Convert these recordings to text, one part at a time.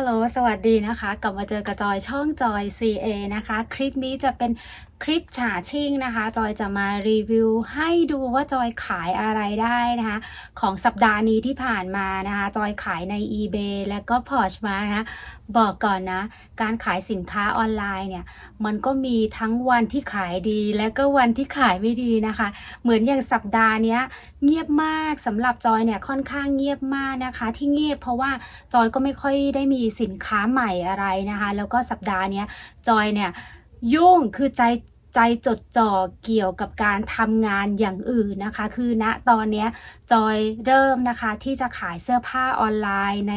ฮัลโหล สวัสดีนะคะ กลับมาเจอกับจอยช่องจอย CA นะคะ คลิปนี้จะเป็นคลิปฉาชิ่งนะคะ จอยจะมารีวิวให้ดูว่าจอยขายอะไรได้นะคะ ของสัปดาห์นี้ที่ผ่านมานะคะ จอยขายใน eBay และก็ Porsche มานะคะ บอกก่อนนะ การขายสินค้าออนไลน์เนี่ย มันก็มีทั้งวันที่ขายดี และก็วันที่ขายไม่ดีนะคะ เหมือนอย่างสัปดาห์นี้เงียบมากสำหรับจอยเนี่ยค่อนข้างเงียบมากนะคะ ที่เงียบเพราะว่าจอยก็ไม่ค่อยได้มีสินค้าใหม่อะไรนะคะ แล้วก็สัปดาห์นี้จอยเนี่ย ยุ่งคือใจใจจดจ่อเกี่ยวกับการทำงานอย่างอื่นนะคะ คือณตอนนี้จอยเริ่มนะคะที่จะขายเสื้อผ้าออนไลน์ใน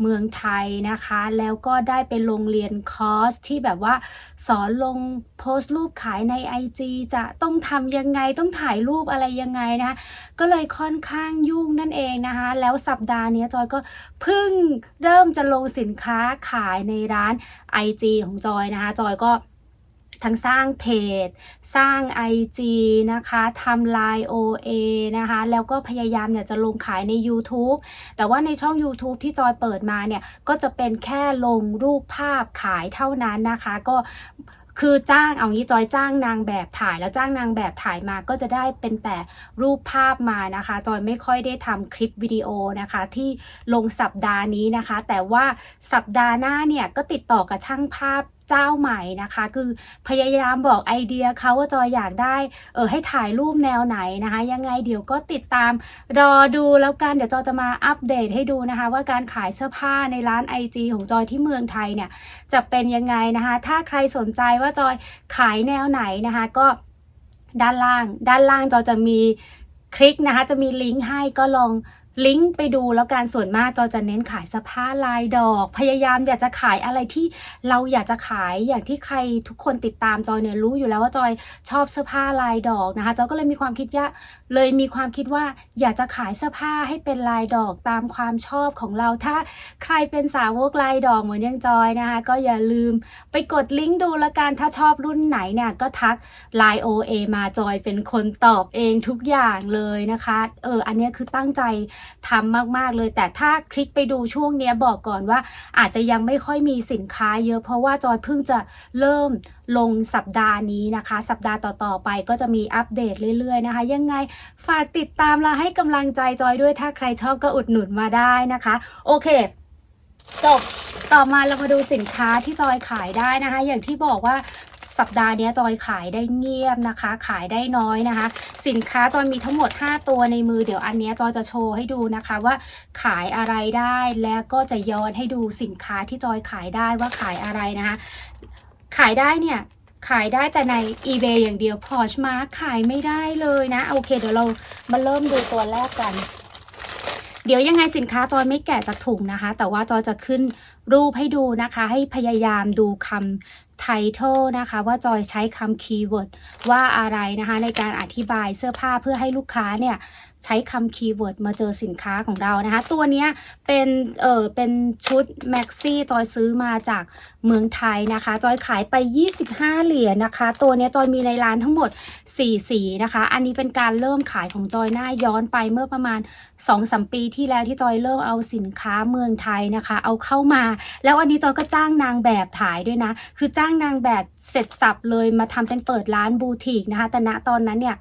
เมืองไทยนะคะ แล้วก็ได้ไปลงเรียนคอร์สที่แบบว่า สอนลงโพสต์รูปขายใน IG จะต้องทำยังไงต้องถ่ายรูปอะไรยังไงนะคะก็เลยค่อนข้างยุ่งนั่นเองนะคะ แล้วสัปดาห์นี้จอยก็เพิ่งเริ่มจะลงสินค้าขายในร้าน IG ของจอยนะคะ จอยก็ ทั้งสร้างเพจ สร้าง IG นะคะทำ Line OA นะคะ แล้วก็พยายามเนี่ยจะลงขายใน YouTube แต่ว่าในช่อง YouTube ที่จอยเปิดมาเนี่ย ก็จะเป็นแค่ลงรูปภาพขายเท่านั้นนะคะ ก็คือจ้างเอางี้จอยจ้างนางแบบถ่ายแล้วจ้างนางแบบถ่ายมาก็จะได้เป็นแต่รูปภาพมานะคะจอยไม่ค่อยได้ทำคลิปวิดีโอนะคะ ที่ลงสัปดาห์นี้นะคะ แต่ว่าสัปดาห์หน้าเนี่ยก็ติดต่อกับช่างภาพ เจ้าใหม่นะคะ คือพยายามบอกไอเดียเขาว่าจอยอยากได้เออให้ถ่ายรูปแนวไหนนะคะ ยังไงเดี๋ยวก็ติดตามรอดูแล้วกันเดี๋ยวจอยจะมาอัปเดตให้ดูนะคะ ว่าการขายเสื้อผ้าในร้าน IG ของจอยที่เมืองไทยเนี่ยจะเป็นยังไงนะคะ ถ้าใครสนใจว่าจอยขายแนวไหนนะคะ ก็ด้านล่าง ด้านล่างจอยจะมีคลิกนะคะ จะมีลิงก์ให้ก็ลอง ลิงก์ไปดูแล้วการส่วนมากจอยจะเน้นขายเสื้อผ้าลายดอก พยายามอยากจะขายอะไรที่เราอยากจะขายอย่างที่ใครทุกคนติดตามจอยเนี่ยรู้อยู่แล้วว่าจอยชอบเสื้อผ้าลายดอกนะคะจอยก็เลยมีความคิดว่าเลยมีความคิดว่าอยากจะขายเสื้อผ้าให้เป็นลายดอกตามความชอบของเรา ถ้าใครเป็นสาวกลายดอกเหมือนอยังจอยนะคะก็อย่าลืมไปกดลิงก์ดูละกันถ้าชอบรุ่นไหนเนี่ยก็ทัก Line OA มาจอยเป็นคนตอบเองทุกอย่างเลยนะคะเอออันนี้คือตั้งใจทำมากๆเลย แต่ถ้าคลิกไปดูช่วงเนี้ยบอกก่อนว่า อาจจะยังไม่ค่อยมีสินค้าเยอะเพราะว่าจอยเพิ่งจะเริ่มลงสัปดาห์นี้นะคะ สัปดาห์ต่อๆไปก็จะมีอัปเดตเรื่อยๆนะคะ ยังไงฝากติดตามและให้กำลังใจจอยด้วยถ้าใครชอบก็อุดหนุนมาได้นะคะ โอเคจบต่อมาเรามาดูสินค้าที่จอยขายได้นะคะ อย่างที่บอกว่า สัปดาห์นี้จอยขายได้เงียบนะคะ ขายได้น้อยนะคะ สินค้าจอยมีทั้งหมด 5 ตัวในมือเดี๋ยวอันนี้จอยจะโชว์ให้ดูนะคะว่าขายอะไรได้แล้วก็จะย้อนให้ดูสินค้าที่จอยขายได้ว่าขายอะไรนะคะ ขายได้เนี่ยขายได้แต่ใน eBay อย่างเดียว Porsche Mark ขายไม่ได้เลยนะ โอเค เดี๋ยวเรามาเริ่มดูตัวแรกกัน เดี๋ยวยังไงสินค้าจอยไม่แกะจากถุงนะคะ แต่ว่าจอยจะขึ้นรูปให้ดูนะคะ ให้พยายามดูคำ title นะคะว่าจอยใช้คำคีย์เวิร์ดว่าอะไรนะคะในการอธิบายเสื้อผ้าเพื่อให้ลูกค้าเนี่ย ใช้คำคีย์เวิร์ดมาเจอสินค้าของเรานะคะ ตัวนี้เป็นเออเป็นชุดแม็กซี่จอยซื้อมาจากเมืองไทยนะคะ จอยขายไป 25 เหรียญนะคะ ตัวนี้จอยมีในร้านทั้งหมด 4 สีนะคะ อันนี้เป็นการเริ่มขายของจอยหน้าย้อนไปเมื่อประมาณ 2-3 ปีที่แล้วที่จอยเริ่มเอาสินค้าเมืองไทยนะคะ เอาเข้ามา แล้วอันนี้จอยก็จ้างนางแบบถ่ายด้วยนะ คือจ้างนางแบบเสร็จสับเลยมาทำเป็นเปิดร้านบูติกนะคะ แต่ณตอนนั้นเนี่ย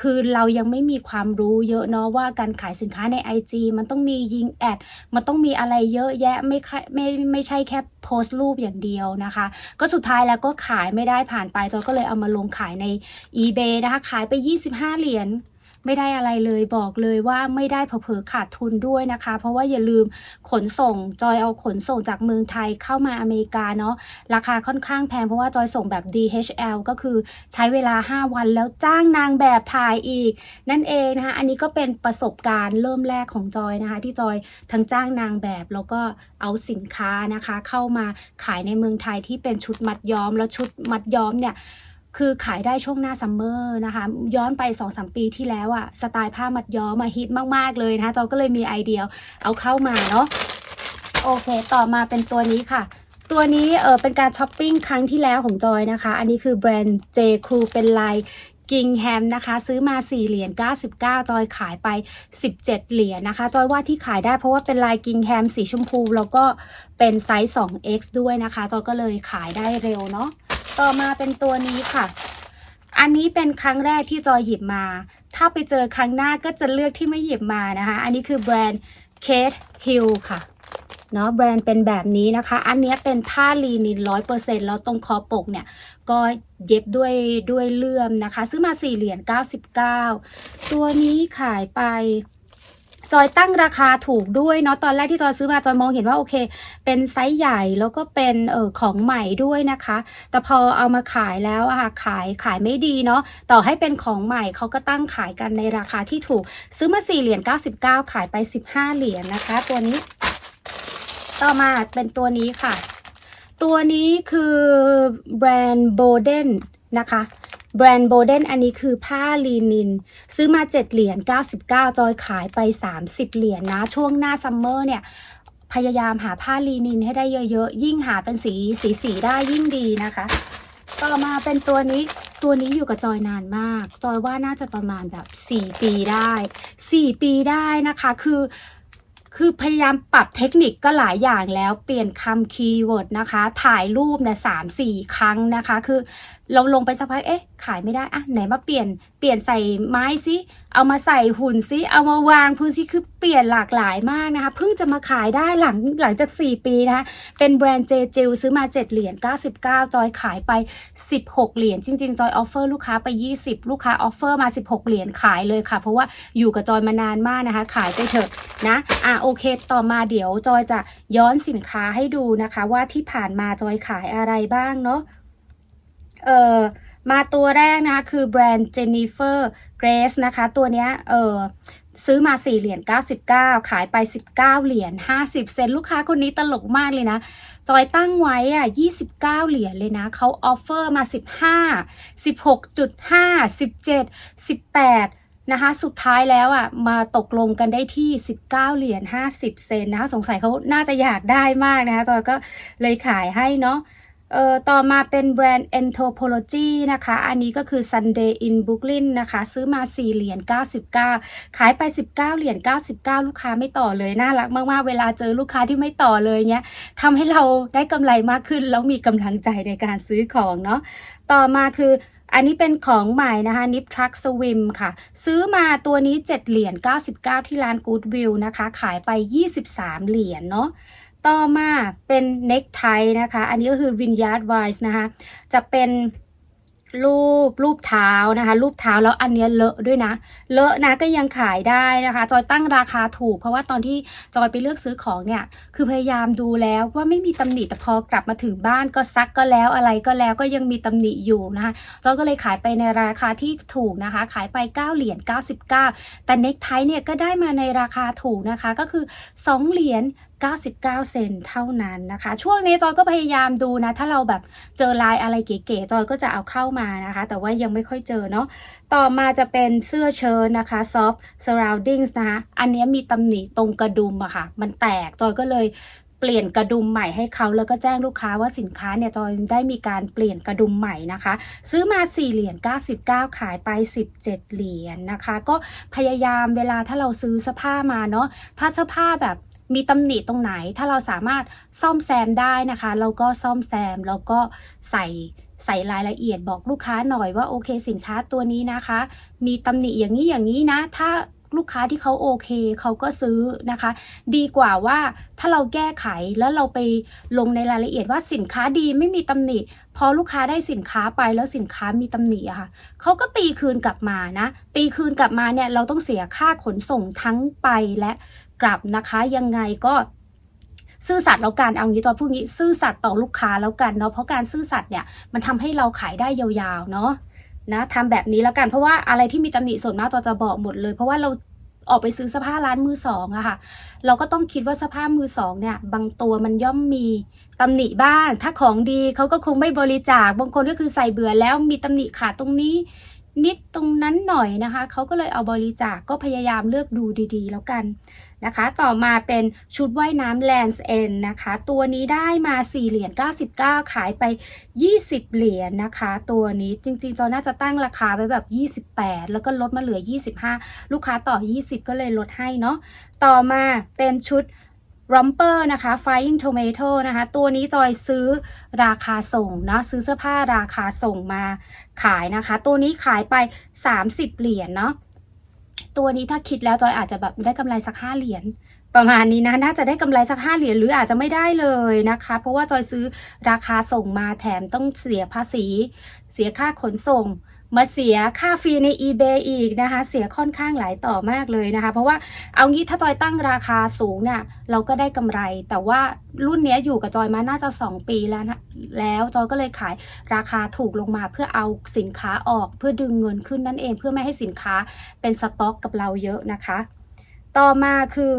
คือเรายังไม่มีความรู้เยอะเนาะว่าการขายสินค้าใน IG มันต้องมียิงแอด มันต้องมีอะไรเยอะแยะไม่ค่ไม่ไม่ใช่แค่โพสต์รูปอย่างเดียวนะคะ ก็สุดท้ายแล้วก็ขายไม่ได้ผ่านไปจอยก็เลยเอามาลงขายใน eBay นะคะ ขายไป 25 เหรียญ ไม่ได้อะไรเลยบอกเลยว่าไม่ได้เผลอขาดทุนด้วยนะคะ เพราะว่าอย่าลืมขนส่งจอยเอาขนส่งจากเมืองไทยเข้ามาอเมริกาเนาะราคาค่อนข้างแพงเพราะว่าจอยส่งแบบ DHL ก็คือใช้เวลา 5 วันแล้วจ้างนางแบบถ่ายอีก นั่นเองนะคะอันนี้ก็เป็นประสบการณ์เริ่มแรกของจอยนะคะ ที่จอยทั้งจ้างนางแบบแล้วก็เอาสินค้านะคะ เข้ามาขายในเมืองไทยที่เป็นชุดมัดย้อมแล้วชุดมัดย้อมเนี่ย คือขายได้ช่วงหน้าซัมเมอร์นะคะ ย้อนไป 2-3 ปีที่แล้วอะสไตล์ผ้ามัดย้อมมาฮิตมาก ๆ เลยนะคะจอยก็เลยมีไอเดียเอาเข้ามาเนาะโอเค ต่อมาเป็นตัวนี้ค่ะตัวนี้เออเป็นการช้อปปิ้งครั้งที่แล้วของจอยนะคะ อันนี้คือแบรนด์ J Crew เป็นลายกิงแฮมนะคะ ซื้อมา 4 เหรียญ 99 จอยขายไป 17 เหรียญนะคะ จอยว่าที่ขายได้เพราะว่าเป็นลายกิงแฮมสีชมพู แล้วก็เป็นไซส์ 2x ด้วยนะคะ จอยก็เลยขายได้เร็วเนาะ ต่อมาเป็นตัวนี้ค่ะ อันนี้เป็นครั้งแรกที่จอยหยิบมา ถ้าไปเจอครั้งหน้าก็จะเลือกที่ไม่หยิบมานะคะ อันนี้คือแบรนด์ Kate Hill ค่ะเนาะแบรนด์เป็นแบบนี้นะคะ อันนี้เป็นผ้าลีนินร้อยเปอร์เซ็นแล้วตรงคอปกเนี่ย ก็เย็บด้วยด้วยเลื่อมนะคะ ซื้อมา4เหรียญ99ตัวนี้ขายไป จอยตั้งราคาถูกด้วยเนาะตอนแรกที่จอยซื้อมาจอยมองเห็นว่าโอเค เป็นไซส์ใหญ่แล้วก็เป็นเออของใหม่ด้วยนะคะ แต่พอเอามาขายแล้วอะค่ะขายขายไม่ดีเนาะต่อให้เป็นของใหม่เขาก็ตั้งขายกันในราคาที่ถูก ซื้อมา4เหรียญ99 ขายไป 15 เหรียญนะคะ ตัวนี้ ต่อมาเป็นตัวนี้ค่ะ ตัวนี้คือแบรนด์โบเดนนะคะ แบรนด์โบเดนอันนี้คือผ้าลีนิน ซื้อมา 7 เหรียญ 99 จอยขายไป 30 เหรียญนะ ช่วงหน้าซัมเมอร์เนี่ย พยายามหาผ้าลีนินให้ได้เยอะๆ ยิ่งหาเป็นสีสีสีได้ยิ่งดีนะคะ ต่อมาเป็นตัวนี้ตัวนี้อยู่กับจอยนานมาก จอยว่าน่าจะประมาณแบบ 4 ปีได้ 4 ปีได้นะคะคือคือพยายามปรับเทคนิคก็หลายอย่างแล้วเปลี่ยนคำคีย์เวิร์ดนะคะ ถ่ายรูปเนี่ยสามสี่ครั้งนะคะ คือ เราลงไปสักพักเอ๊ะ ขายไม่ได้อะไหนมาเปลี่ยนเปลี่ยนใส่ไม้ซิเอามาใส่หุ่นซิเอามาวางพื้นซิคือเปลี่ยนหลากหลายมากนะคะเพิ่งจะมาขายได้หลังหลังจาก 4 ปีนะคะเป็นแบรนด์เจจิลซื้อมา 7 เหรียญ99 จอยขายไป 16 เหรียญจริง ๆ จอยออฟเฟอร์ลูกค้าไป 20 ลูกค้าออฟเฟอร์มา 16 เหรียญขายเลยค่ะ เพราะว่าอยู่กับจอยมานานมากนะคะ ขายไปเถอะนะอะโอเค ต่อมาเดี๋ยวจอยจะย้อนสินค้าให้ดูนะคะ ว่าที่ผ่านมาจอยขายอะไรบ้างเนาะ เออมาตัวแรกนะคะคือแบรนด์ Jennifer Grace นะคะ ตัวเนี้ยเออซื้อมา 4 เหรียญ 99 ขายไป 19 เหรียญ 50 เซนลูกค้าคนนี้ตลกมากเลยนะ จอยตั้งไว้อะ 29 เหรียญเลยนะ เขาออฟเฟอร์มา 15 16.5 17 18นะคะ สุดท้ายแล้วอะ มาตกลงกันได้ที่ 19 เหรียญ 50 เซนนะคะ สงสัยเขาน่าจะอยากได้มากนะคะจอยก็เลยขายให้เนาะ เอ่อต่อมาเป็นแบรนด์ Anthropology นะคะ อันนี้ก็คือ Sunday in Brooklyn นะคะ ซื้อมา 4 เหรียญ 99 ขายไป 19 เหรียญ 99 ลูกค้าไม่ต่อเลย น่ารักมาก ๆ เวลาเจอลูกค้าที่ไม่ต่อเลยเนี้ยทำให้เราได้กำไรมากขึ้น แล้วมีกำลังใจในการซื้อของเนาะ ต่อมาคืออันนี้เป็นของใหม่นะคะ Nip Truck Swim ค่ะ ซื้อมาตัวนี้ 7 เหรียญ 99 ที่ร้าน Goodwill นะคะ ขายไป 23 เหรียญเนาะ ต่อมาเป็นเน็กไทนะคะ อันนี้ก็คือ Vineyard Wise นะคะ จะเป็นรูปรูปเท้านะคะ รูปเท้าแล้วอันเนี้ยเลอะด้วยนะ เลอะนะก็ยังขายได้นะคะ จอยตั้งราคาถูก เพราะว่าตอนที่จอยไปเลือกซื้อของเนี่ย คือพยายามดูแล้วว่าไม่มีตำหนิแต่พอกลับมาถึงบ้านก็ซักก็แล้วอะไรก็แล้วก็ยังมีตำหนิอยู่นะคะ จอยก็เลยขายไปในราคาที่ถูกนะคะ ขายไป 9 เหรียญ99 แต่เน็กไทเนี่ยก็ได้มาในราคาถูกนะคะก็คือ 2 เหรียญ99 เซนเท่านั้นนะคะ ช่วงนี้จอยก็พยายามดูนะ ถ้าเราแบบเจอลายอะไรเก๋ๆจอยก็จะเอาเข้ามานะคะ แต่ว่ายังไม่ค่อยเจอเนาะต่อมาจะเป็นเสื้อเชิ้ตนะคะ soft surroundings นะคะ อันนี้มีตำหนิตรงกระดุมอะค่ะ มันแตกจอยก็เลยเปลี่ยนกระดุมใหม่ให้เขาแล้วก็แจ้งลูกค้าว่าสินค้าเนี่ยจอยได้มีการเปลี่ยนกระดุมใหม่นะคะ ซื้อมา 4 เหรียญ99 ขายไป 17 เหรียญนะคะ ก็พยายามเวลาถ้าเราซื้อเสื้อผ้ามาเนาะถ้าเสื้อผ้าแบบ มีตำหนิตรงไหน ถ้าเราสามารถซ่อมแซมได้นะคะ เราก็ซ่อมแซมแล้วก็ใส่ใส่รายละเอียดบอกลูกค้าหน่อยว่าโอเคสินค้าตัวนี้นะคะ มีตำหนิอย่างนี้อย่างนี้นะ ถ้าลูกค้าที่เขาโอเคเขาก็ซื้อนะคะ ดีกว่าว่าถ้าเราแก้ไขแล้วเราไปลงในรายละเอียดว่าสินค้าดีไม่มีตำหนิ พอลูกค้าได้สินค้าไปแล้วสินค้ามีตำหนิอะค่ะเขาก็ตีคืนกลับมานะ ตีคืนกลับมาเนี่ยเราต้องเสียค่าขนส่งทั้งไปและ กลับนะคะยังไงก็ซื่อสัตย์แล้วกันเอางี้ตอนพูดงี้ซื่อสัตย์ต่อลูกค้าแล้วกันเนาะเพราะการซื่อสัตย์เนี่ยมันทำให้เราขายได้ยาวๆเนาะนะทำแบบนี้แล้วกันเพราะว่าอะไรที่มีตำหนิส่วนมากตอจะบอกหมดเลย เพราะว่าเราออกไปซื้อเสื้อผ้าร้านมือสองอะค่ะ เราก็ต้องคิดว่าเสื้อผ้ามือสองเนี่ยบางตัวมันย่อมมีตำหนิบ้าง ถ้าของดีเขาก็คงไม่บริจาค บางคนก็คือใส่เบื่อแล้วมีตำหนิขาดตรงนี้ นิดตรงนั้นหน่อยนะคะ เขาก็เลยเอาบริจาคก็พยายามเลือกดูดีๆ แล้วกันนะคะ ต่อมาเป็นชุดว่ายน้ำ Lands End นะคะ ตัวนี้ได้มา 4 เหรียญ 99 ขายไป 20 เหรียญนะคะ ตัวนี้จริงๆจอน่าจะตั้งราคาไว้แบบ 28 แล้วก็ลดมาเหลือ 25 ลูกค้าต่อ 20 ก็เลยลดให้เนาะ ต่อมาเป็นชุด Romper นะคะ Flying Tomato นะคะ ตัวนี้จอยซื้อราคาส่งนะ ซื้อเสื้อผ้าราคาส่งมา ขายนะคะ ตัวนี้ขายไป 30 เหรียญเนาะตัวนี้ถ้าคิดแล้วจอยอาจจะแบบได้กำไรสัก5เหรียญประมาณนี้นะน่าจะได้กำไรสัก5เหรียญหรืออาจจะไม่ได้เลยนะคะ เพราะว่าจอยซื้อราคาส่งมาแถมต้องเสียภาษี เสียค่าขนส่ง มาเสียค่าฟรีใน eBay อีกนะคะ เสียค่อนข้างหลายต่อมากเลยนะคะ เพราะว่าเอางี้ถ้าจอยตั้งราคาสูงเนี่ยเราก็ได้กำไร แต่ว่ารุ่นเนี้ยอยู่กับจอยมาน่าจะ 2 ปีแล้วนะแล้วจอยก็เลยขายราคาถูกลงมาเพื่อเอาสินค้าออกเพื่อดึงเงินขึ้นนั่นเอง เพื่อไม่ให้สินค้าเป็นสต็อกกับเราเยอะนะคะ ต่อมาคือ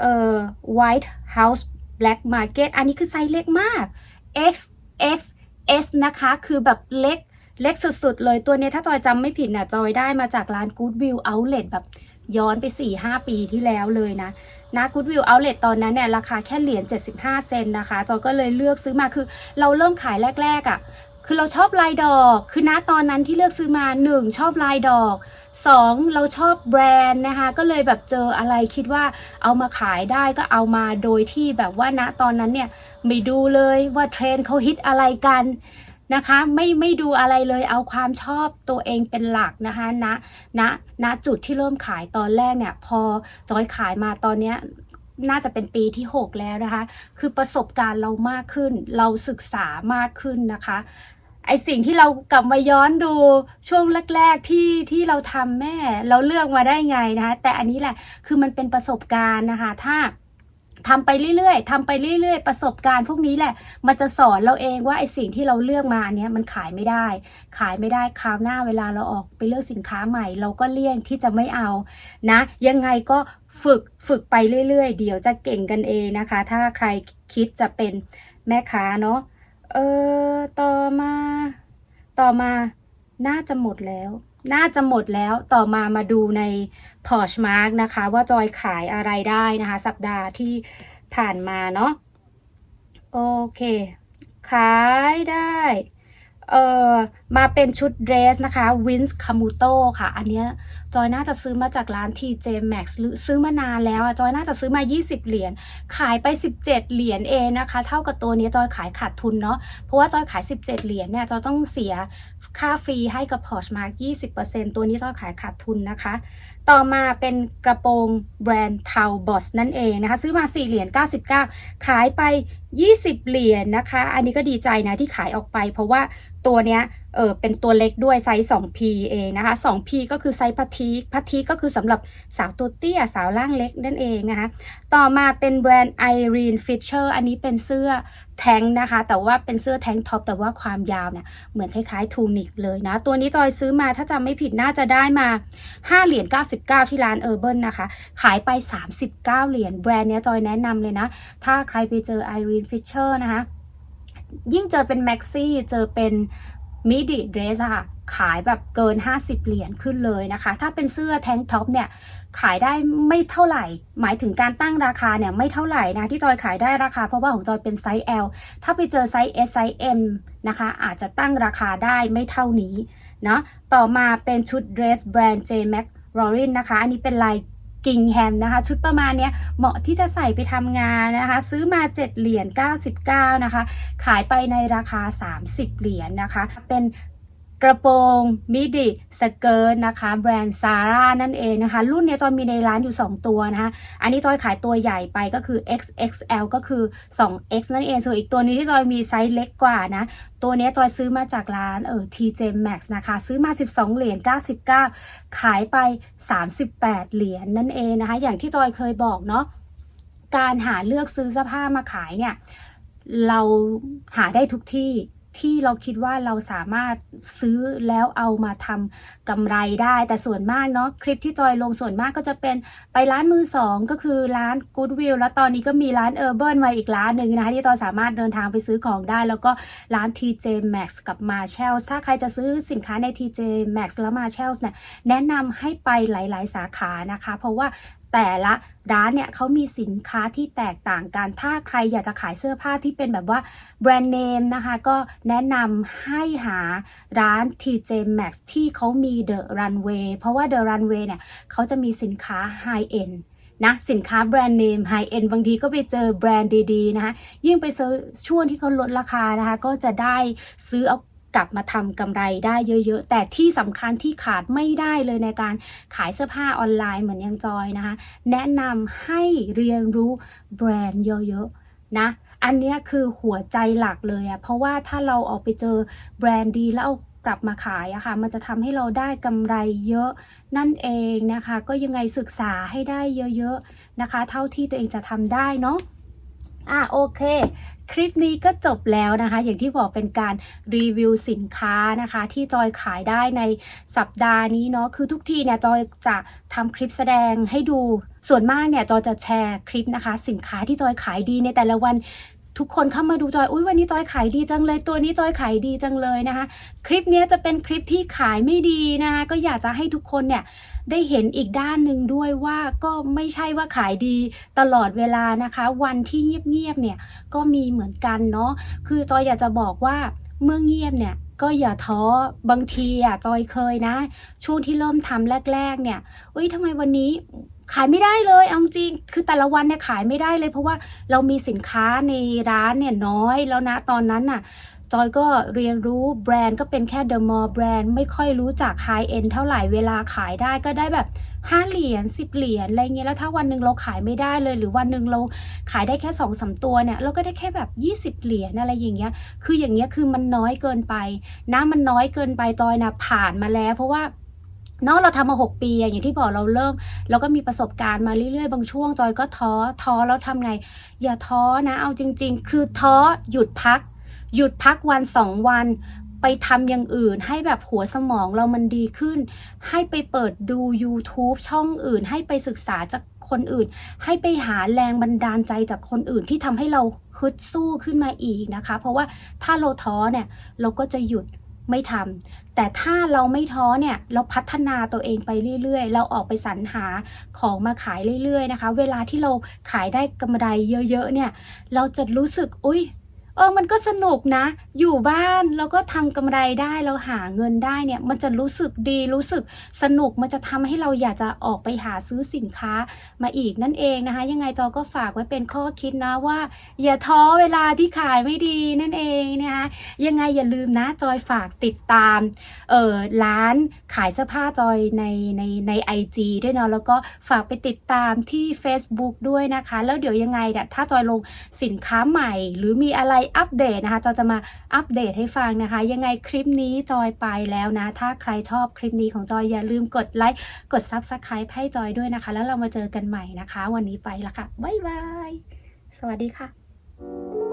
เอ่อ White House Black Market อันนี้คือไซส์เล็กมาก X X S นะคะ คือแบบเล็ก เล็กสุดๆเลยตัวเนี้ยถ้าจอยจำไม่ผิดนะจอยได้มาจากร้าน Goodwill Outlet แบบย้อนไป 4-5 ปีที่แล้วเลยนะนะ Goodwill Outlet ตอนนั้นเนี่ยราคาแค่เหรียญ 75 เซนนะคะ จอยก็เลยเลือกซื้อมาคือเราเริ่มขายแรก ๆอะ่ะ คือเราชอบลายดอก คือณตอนนั้นที่เลือกซื้อมา 1 ชอบลายดอก 2 เราชอบแบรนด์นะคะ ก็เลยแบบเจออะไรคิดว่าเอามาขายได้ก็เอามาโดยที่แบบว่าณตอนนั้นเนี่ยไม่ดูเลยว่าเทรนด์เขาฮิตอะไรกัน นะคะ ไม่ไม่ดูอะไรเลยเอาความชอบตัวเองเป็นหลักนะคะณณณจุดที่เริ่มขายตอนแรกเนี่ย พอจอยขายมาตอนเนี้ยน่าจะเป็นปีที่ 6 แล้วนะคะ คือประสบการณ์เรามากขึ้น เราศึกษามากขึ้นนะคะ ไอสิ่งที่เรากลับมาย้อนดูช่วงแรก ๆ ที่ที่เราทำแม่ เราเลือกมาได้ไงนะคะ แต่อันนี้แหละ คือมันเป็นประสบการณ์นะคะ ถ้า ทำไปเรื่อยๆทำไปเรื่อยๆ ประสบการณ์พวกนี้แหละ มันจะสอนเราเองว่าไอ้สิ่งที่เราเลือกมาอันเนี้ยมันขายไม่ได้ ขายไม่ได้คราวหน้าเวลาเราออกไปเลือกสินค้าใหม่ เราก็เลี่ยงที่จะไม่เอานะ ยังไงก็ฝึกฝึกไปเรื่อยๆ เดี๋ยวจะเก่งกันเองนะคะ ถ้าใครคิดจะเป็นแม่ค้าเนาะเออต่อมา ต่อมาน่าจะหมดแล้ว น่าจะหมดแล้วต่อมามาดูใน พอร์ชมาร์กนะคะ ว่าจอยขายอะไรได้นะคะ สัปดาห์ที่ผ่านมาเนาะโอเค ขายได้เอ่อมาเป็นชุดเดรสนะคะวินส์คามูโตค่ะ อันเนี้ย จอยน่าจะซื้อมาจากร้าน TJ Maxx หรือซื้อมานานแล้วอะจอยน่าจะซื้อมา 20 เหรียญขายไป 17 เหรียญเองนะคะ เท่ากับตัวนี้จอยขายขาดทุนเนาะเพราะว่าจอยขาย 17 เหรียญเนี่ยจอยต้องเสียค่าฟรีให้กับ Poshmark 20%ตัวนี้จอยขายขาดทุนนะคะ ต่อมาเป็นกระโปรงแบรนด์ t a l b o t นั่นเองนะคะ ซื้อมา 4 เหรียญ99 ขายไป 20 เหรียญนะคะ อันนี้ก็ดีใจนะที่ขายออกไป เพราะว่า ตัวเนี้ยเออเป็นตัวเล็กด้วยไซส์ 2P เองนะคะ 2P ก็คือไซส์พัทีพัทีก็คือสำหรับสาวตัวเตี้ยสาวร่างเล็กนั่นเองนะคะ ต่อมาเป็นแบรนด์ Irene Fisher อันนี้เป็นเสื้อแทงนะคะ แต่ว่าเป็นเสื้อแทงท็อปแต่ว่าความยาวเนี่ยเหมือนคล้ายๆทูนิกเลยนะ ตัวนี้จอยซื้อมาถ้าจำไม่ผิดน่าจะได้มา 5 เหรียญ99 ที่ร้านเออร์เบินะคะ ขายไป 39 เหรียญแบรนด์เนี้ยจอยแนะนำเลยนะ ถ้าใครไปเจอ Irene Fisher นะคะ ยิ่งเจอเป็นแม็กซี่เจอเป็นมิดิเดรสอะค่ะ ขายแบบเกิน 50 เหรียญขึ้นเลยนะคะ ถ้าเป็นเสื้อแทงท็อปเนี่ย ขายได้ไม่เท่าไหร่ หมายถึงการตั้งราคาเนี่ยไม่เท่าไหร่นะ ที่จอยขายได้ราคา เพราะว่าของจอยเป็นไซส์ L ถ้าไปเจอไซส์ S ไซส์ M นะคะ อาจจะตั้งราคาได้ไม่เท่านี้เนาะต่อมาเป็นชุดเดรสแบรนด์ J Mac r o r i n นะคะ อันนี้เป็นลาย กิงแฮมนะคะชุดประมาณเนี้ยเหมาะที่จะใส่ไปทำงานนะคะ ซื้อมา 7 เหรียญ99 นะคะ ขายไปในราคา 30 เหรียญนะคะ เป็น กระโปรงมิดิสเกิร์ตนะคะแบรนด์ซาร่านั่นเองนะคะ รุ่นนี้จอยมีในร้านอยู่ 2 ตัวนะคะอันนี้จอยขายตัวใหญ่ไปก็คือ XXL ก็คือ 2X นั่นเอง ส่วนอีกตัวนี้ที่จอยมีไซส์เล็กกว่านะ ตัวนี้จอยซื้อมาจากร้านเออ TJ Maxx นะคะ ซื้อมา 12 เหรียญ99 ขายไป 38 เหรียญนั่นเองนะคะ อย่างที่จอยเคยบอกเนาะการหาเลือกซื้อเสื้อผ้ามาขายเนี่ยเราหาได้ทุกที่ ที่เราคิดว่าเราสามารถซื้อแล้วเอามาทำกำไรได้ แต่ส่วนมากเนาะคลิปที่จอยลงส่วนมากก็จะเป็นไปร้านมือสองก็คือร้าน Goodwill แล้วตอนนี้ก็มีร้าน Urban มาอีกร้านหนึ่งนะคะที่จอยสามารถเดินทางไปซื้อของได้ แล้วก็ร้าน TJ Maxx กับ Marshalls ถ้าใครจะซื้อสินค้าใน TJ Maxx และ Marshalls เนี่ยแนะนำให้ไปหลาย ๆ สาขานะคะ เพราะว่า แต่ละร้านเนี่ยเขามีสินค้าที่แตกต่างกัน ถ้าใครอยากจะขายเสื้อผ้าที่เป็นแบบว่าแบรนด์เนมนะคะ ก็แนะนำให้หาร้าน TJ Maxx ที่เขามี The Runway เพราะว่า The Runway เนี่ยเขาจะมีสินค้า High End นะสินค้าแบรนด์เนม High End บางทีก็ไปเจอแบรนด์ดีๆนะคะยิ่งไปซื้อช่วงที่เขาลดราคานะคะ ก็จะได้ซื้อเอา กลับมาทำกำไรได้เยอะๆ แต่ที่สำคัญที่ขาดไม่ได้เลยในการขายเสื้อผ้าออนไลน์เหมือนยังจอยนะคะ แนะนำให้เรียนรู้แบรนด์เยอะๆนะ อันนี้คือหัวใจหลักเลยอะเพราะว่าถ้าเราออกไปเจอแบรนด์ดีแล้วเอากลับมาขายอะค่ะ มันจะทำให้เราได้กำไรเยอะนั่นเองนะคะ ก็ยังไงศึกษาให้ได้เยอะๆนะคะ เท่าที่ตัวเองจะทำได้เนาะอะโอเค คลิปนี้ก็จบแล้วนะคะ อย่างที่บอกเป็นการรีวิวสินค้านะคะ ที่จอยขายได้ในสัปดาห์นี้เนาะคือทุกทีเนี่ยจอยจะทำคลิปแสดงให้ดูส่วนมากเนี่ยจอยจะแชร์คลิปนะคะ สินค้าที่จอยขายดีในแต่ละวันทุกคนเข้ามาดูจอย อุ้ยวันนี้จอยขายดีจังเลย ตัวนี้จอยขายดีจังเลยนะคะ คลิปนี้จะเป็นคลิปที่ขายไม่ดีนะคะ ก็อยากจะให้ทุกคนเนี่ย ได้เห็นอีกด้านหนึ่งด้วยว่าก็ไม่ใช่ว่าขายดีตลอดเวลานะคะ วันที่เงียบๆเนี่ยก็มีเหมือนกันเนาะคือจอยอยากจะบอกว่าเมื่อเงียบเนี่ยก็อย่าท้อบางทีอะจอยเคยนะ ช่วงที่เริ่มทำแรก ๆ เนี่ยเอ้ยทำไมวันนี้ขายไม่ได้เลยเอาจริง คือแต่ละวันเนี่ยขายไม่ได้เลย เพราะว่าเรามีสินค้าในร้านเนี่ยน้อยแล้วนะตอนนั้นน่ะ จอยก็เรียนรู้แบรนด์ก็เป็นแค่เดอะมอลล์แบรนด์ไม่ค่อยรู้จักไฮเอ็นเท่าไหร่เวลาขายได้ก็ได้แบบ5เหรียญ10เหรียญอะไรเงี้ยแล้วถ้าวันหนึ่งเราขายไม่ได้เลย หรือวันหนึ่งเราขายได้แค่2องสตัวเนี่ยเราก็ได้แค่แบบ20เหรียญอะไรอย่างเงี้ย คืออย่างเงี้ยคือมันน้อยเกินไปนะมันน้อยเกินไปจอยนะผ่านมาแล้ว เพราะว่าเนาะเราทำมา 6 ปีอะอย่างที่บอกเราเริ่มเราก็มีประสบการณ์มาเรื่อยๆ บางช่วงจอยก็ท้อท้อแล้วทำไง อย่าท้อนะ เอาจริง ๆ คือท้อหยุดพัก หยุดพักวันสองวัน ไปทำอย่างอื่น ให้แบบหัวสมองเรามันดีขึ้น ให้ไปเปิดดู YouTube ช่องอื่น ให้ไปศึกษาจากคนอื่น ให้ไปหาแรงบันดาลใจจากคนอื่นที่ทำให้เราฮึดสู้ขึ้นมาอีกนะคะ เพราะว่าถ้าเราท้อเนี่ยเราก็จะหยุดไม่ทำแต่ถ้าเราไม่ท้อเนี่ยเราพัฒนาตัวเองไปเรื่อยๆ เราออกไปสรรหาของมาขายเรื่อยๆนะคะ เวลาที่เราขายได้กำไรเยอะๆเนี่ย เราจะรู้สึกอุ้ย เออ มันก็สนุกนะ อยู่บ้านเราก็ทำกำไรได้ เราหาเงินได้เนี่ย มันจะรู้สึกดี รู้สึกสนุก มันจะทำให้เราอยากจะออกไปหาซื้อสินค้ามาอีกนั่นเองนะคะ ยังไงจอก็ฝากไว้เป็นข้อคิดนะว่า อย่าท้อเวลาที่ขายไม่ดีนั่นเองนะคะ ยังไงอย่าลืมนะ จอยฝากติดตาม เออร้านขายเสื้อผ้าจอยในในใน IG ด้วยเนาะ แล้วก็ฝากไปติดตามที่ Facebook ด้วยนะคะ แล้วเดี๋ยวยังไงเนี่ยถ้าจอยลงสินค้าใหม่ หรือมีอะไรอัปเดตนะคะจอยจะมาอัปเดตให้ฟังนะคะ ยังไงคลิปนี้จอยไปแล้วนะ ถ้าใครชอบคลิปนี้ของจอยอย่าลืมกดไลค์กดซับสไครป์ให้จอยด้วยนะคะ แล้วเรามาเจอกันใหม่นะคะ วันนี้ไปละค่ะบ๊ายบายสวัสดีค่ะ